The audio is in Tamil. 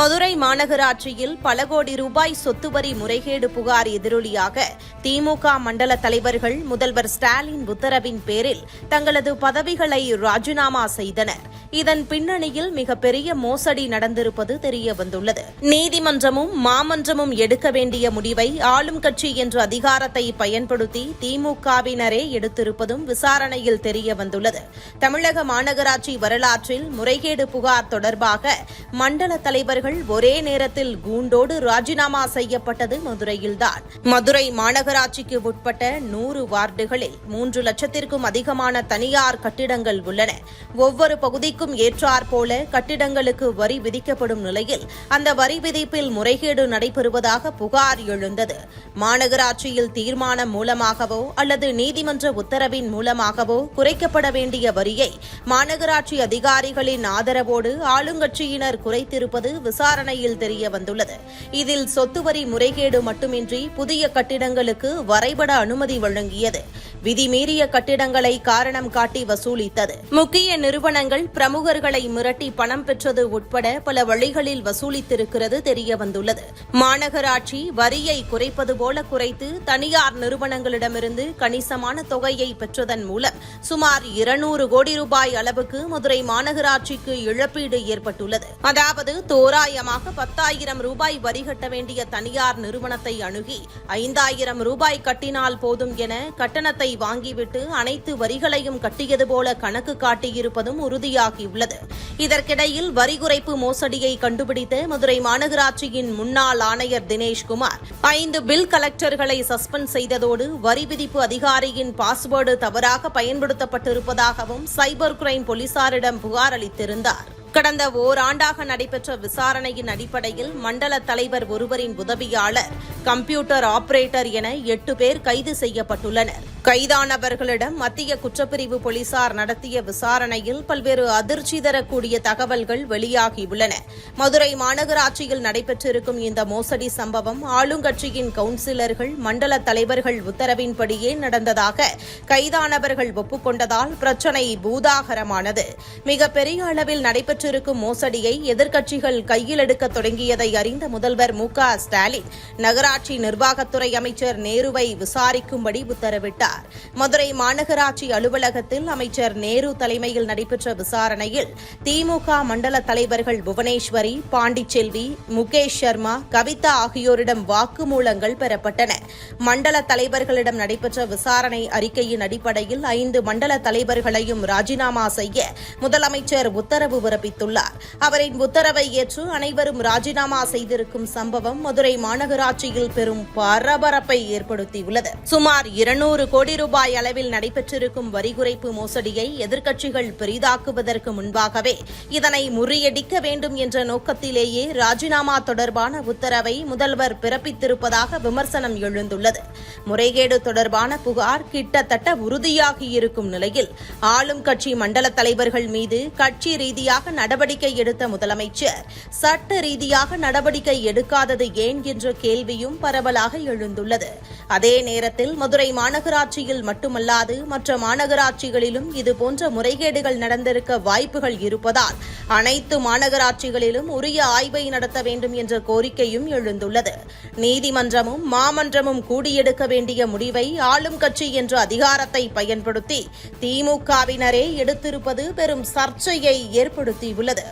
மதுரை மாநகராட்சியில் பல கோடி ரூபாய் சொத்து வரி முறைகேடு புகார் எதிரொலியாக திமுக மண்டல தலைவர்கள் முதல்வர் ஸ்டாலின் உத்தரவின் பேரில் தங்களது பதவிகளை ராஜினாமா செய்தனர். இதன் பின்னணியில் மிகப்பெரிய மோசடி நடந்திருப்பது தெரியவந்துள்ளது. நீதிமன்றமும் மாமன்றமும் எடுக்க வேண்டிய முடிவை ஆளும் கட்சி என்ற அதிகாரத்தை பயன்படுத்தி திமுகவினரே எடுத்திருப்பதும் விசாரணையில் தெரியவந்துள்ளது. தமிழக மாநகராட்சி வரலாற்றில் முறைகேடு புகார் தொடர்பாக மண்டல தலைவர்கள் ஒரே நேரத்தில் கூண்டோடு ராஜினாமா செய்யப்பட்டது மதுரையில்தான். மதுரை மாநகராட்சிக்கு உட்பட்ட நூறு வார்டுகளில் மூன்று லட்சத்திற்கும் அதிகமான தனியார் கட்டிடங்கள் உள்ளன. ஒவ்வொரு பகுதிக்கும் ஏற்றாற் போல கட்டிடங்களுக்கு வரி விதிக்கப்படும் நிலையில் அந்த வரி விதிப்பில் முறைகேடு நடைபெறுவதாக புகார் எழுந்தது. மாநகராட்சியில் தீர்மானம் மூலமாகவோ அல்லது நீதிமன்ற உத்தரவின் மூலமாகவோ குறைக்கப்பட வேண்டிய வரியை மாநகராட்சி அதிகாரிகளின் ஆதரவோடு ஆளுங்கட்சியினர் குறைத்திருப்பது விசாரணையில் தெரிய வந்துள்ளது. இதில் சொத்து வரி முறைகேடு மட்டுமின்றி புதிய கட்டிடங்களுக்கு வரைபட அனுமதி வழங்கியது. விதிமீறிய கட்டிடங்களை காரணம் காட்டி வசூலித்தது. முக்கிய நிறுவனங்கள் பிரமுகர்களை மிரட்டி பணம் பெற்றது உட்பட பல வழிகளில் வசூலித்திருக்கிறது தெரியவந்துள்ளது. மாநகராட்சி வரியை குறைப்பது போல குறைத்து தனியார் நிறுவனங்களிடமிருந்து கணிசமான தொகையை பெற்றதன் மூலம் சுமார் இருநூறு கோடி ரூபாய் அளவுக்கு மதுரை மாநகராட்சிக்கு இழப்பீடு ஏற்பட்டுள்ளது. அதாவது தோராயமாக பத்தாயிரம் ரூபாய் வரி கட்ட வேண்டிய தனியார் நிறுவனத்தை அணுகி ஐந்தாயிரம் ரூபாய் கட்டினால் போதும் என கட்டணத்தை வாங்கிவிட்டு அனைத்து வரிகளையும் கட்டியது போல கணக்கு காட்டியிருப்பதும் உறுதியாகியுள்ளது. இதற்கிடையில் வரி குறைப்பு மோசடியை கண்டுபிடித்த மதுரை மாநகராட்சியின் முன்னாள் ஆணையர் தினேஷ்குமார் ஐந்து பில் கலெக்டர்களை சஸ்பெண்ட் செய்ததோடு வரி விதிப்பு அதிகாரியின் பாஸ்வேர்டு தவறாக பயன்படுத்தப்பட்டிருப்பதாகவும் சைபர் கிரைம் போலீசாரிடம் புகார் அளித்திருந்தார். கடந்த ஓராண்டாக நடைபெற்ற விசாரணையின் அடிப்படையில் மண்டல தலைவர் ஒருவரின் உதவியாளர் கம்ப்யூட்டர் ஆபரேட்டர் என எட்டு பேர் கைது செய்யப்பட்டுள்ளனர். கைதானவர்களிடம் மத்திய குற்றப்பிரிவு போலீசார் நடத்திய விசாரணையில் பல்வேறு அதிர்ச்சி தரக்கூடிய தகவல்கள் வெளியாகியுள்ளன. மதுரை மாநகராட்சியில் நடைபெற்றிருக்கும் இந்த மோசடி சம்பவம் ஆளுங்கட்சியின் கவுன்சிலர்கள் மண்டல தலைவர்கள் உத்தரவின்படியே நடந்ததாக கைதானவர்கள் ஒப்புக்கொண்டதால் பிரச்சினை பூதாகரமானது. மிகப்பெரிய அளவில் நடைபெற்றிருக்கும் மோசடியை எதிர்க்கட்சிகள் கையில் எடுக்க தொடங்கியதை அறிந்த முதல்வர் மு ஸ்டாலின் ஸ்டாலின் மாநகராட்சி நிர்வாகத்துறை அமைச்சர் நேருவை விசாரிக்கும்படி உத்தரவிட்டார். மதுரை மாநகராட்சி அலுவலகத்தில் அமைச்சர் நேரு தலைமையில் நடைபெற்ற விசாரணையில் திமுக மண்டல தலைவர்கள் புவனேஸ்வரி பாண்டிச்செல்வி முகேஷ் சர்மா கவிதா ஆகியோரிடம் வாக்குமூலங்கள் பெறப்பட்டன. மண்டல தலைவர்களிடம் நடைபெற்ற விசாரணை அறிக்கையின் அடிப்படையில் ஐந்து மண்டல தலைவர்களையும் ராஜினாமா செய்ய முதலமைச்சர் உத்தரவு பிறப்பித்துள்ளார். அவரின் உத்தரவை ஏற்று அனைவரும் ராஜினாமா செய்திருக்கும் சம்பவம் மதுரை மாநகராட்சியில் பெரும் பரபரப்பை ஏற்படுத்தியுள்ளது. சுமார் இருநூறு கோடி ரூபாய் அளவில் நடைபெற்றிருக்கும் வரி குறைப்பு மோசடியை எதிர்க்கட்சிகள் பெரிதாக்குவதற்கு முன்பாகவே இதனை முறியடிக்க வேண்டும் என்ற நோக்கத்திலேயே ராஜினாமா தொடர்பான உத்தரவை முதல்வர் பிறப்பித்திருப்பதாக விமர்சனம் எழுந்துள்ளது. முறைகேடு தொடர்பான புகார் கிட்டத்தட்ட உறுதியாகியிருக்கும் நிலையில் ஆளும் கட்சி மண்டல தலைவர்கள் மீது கட்சி ரீதியாக நடவடிக்கை எடுத்த முதலமைச்சர் சட்ட ரீதியாக நடவடிக்கை எடுக்காதது ஏன் என்ற கேள்வியும் கேள்வியும் பரவலாக எழுந்துள்ளது. அதே நேரத்தில் மதுரை மாநகராட்சியில் மட்டுமல்லாது மற்ற மாநகராட்சிகளிலும் இதுபோன்ற முறைகேடுகள் நடந்திருக்க வாய்ப்புகள் இருப்பதால் அனைத்து மாநகராட்சிகளிலும் உரிய ஆய்வை நடத்த வேண்டும் என்ற கோரிக்கையும் எழுந்துள்ளது. நீதிமன்றமும் மாமன்றமும் கூடியெடுக்க வேண்டிய முடிவை ஆளும் கட்சி என்ற அதிகாரத்தை பயன்படுத்தி திமுகவினரே எடுத்திருப்பது பெரும் சர்ச்சையை ஏற்படுத்தியுள்ளது.